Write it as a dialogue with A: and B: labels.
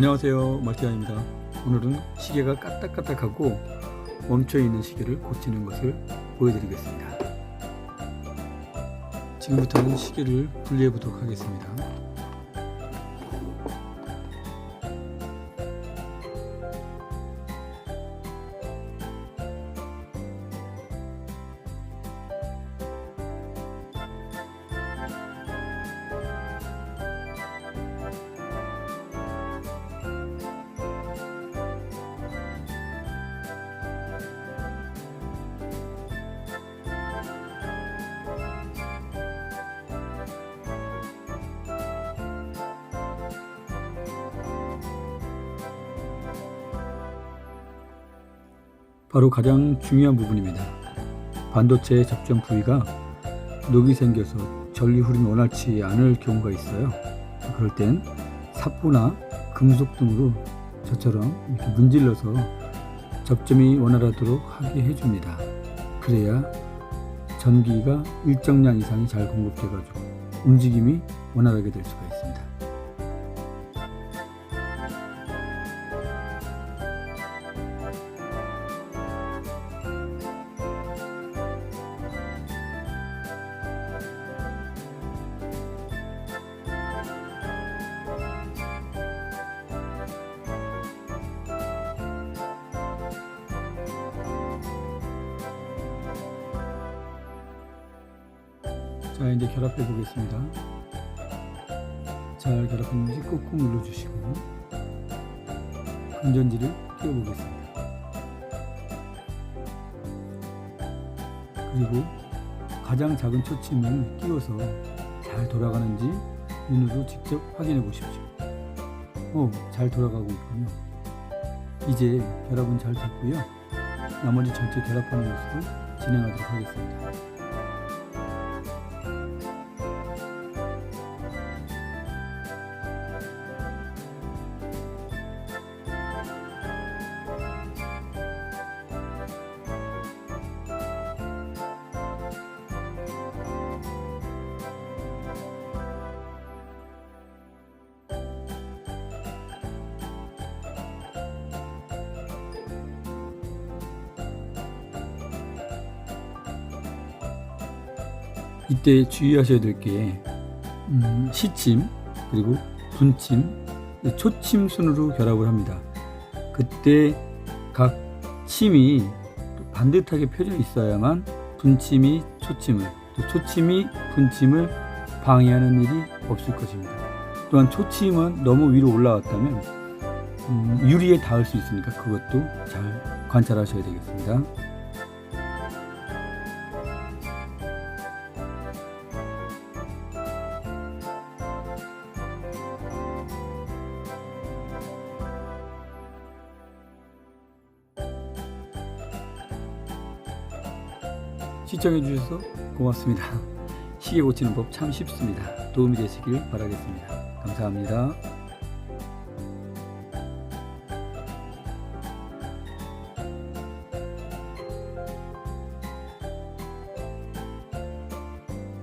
A: 안녕하세요 말티아입니다. 오늘은 시계가 까딱까딱하고 멈춰있는 시계를 고치는 것을 보여드리겠습니다. 지금부터는 시계를 분리해 보도록 하겠습니다 바로 가장 중요한 부분입니다 반도체 접점 부위가 녹이 생겨서 전류 흐름이 원활치 않을 경우가 있어요 그럴 땐 사포나 금속 등으로 저처럼 이렇게 문질러서 접점이 원활하도록 하게 해줍니다. 그래야 전기가 일정량 이상이 잘 공급돼가지고 움직임이 원활하게 될 수가 있습니다. 자 이제 결합해 보겠습니다. 잘 결합했는지 꾹꾹 눌러주시고 건전지를 끼워 보겠습니다. 그리고 가장 작은 초침을 끼워서 잘 돌아가는지 눈으로 직접 확인해 보십시오. 오, 잘 돌아가고 있군요. 이제 결합은 잘 됐고요. 나머지 전체 결합하는 것으로 진행하도록 하겠습니다. 이때 주의하셔야 될게 음, 시침 그리고 분침, 초침 순으로 결합을 합니다. 그때 각 침이 반듯하게 펴져 있어야만 분침이 초침을, 또 초침이 분침을 방해하는 일이 없을 것입니다. 또한 초침은 너무 위로 올라왔다면 음, 유리에 닿을 수 있으니까 그것도 잘 관찰하셔야 되겠습니다. 시청해 주셔서 고맙습니다. 시계 고치는 법 참 쉽습니다. 도움이 되시길 바라겠습니다. 감사합니다.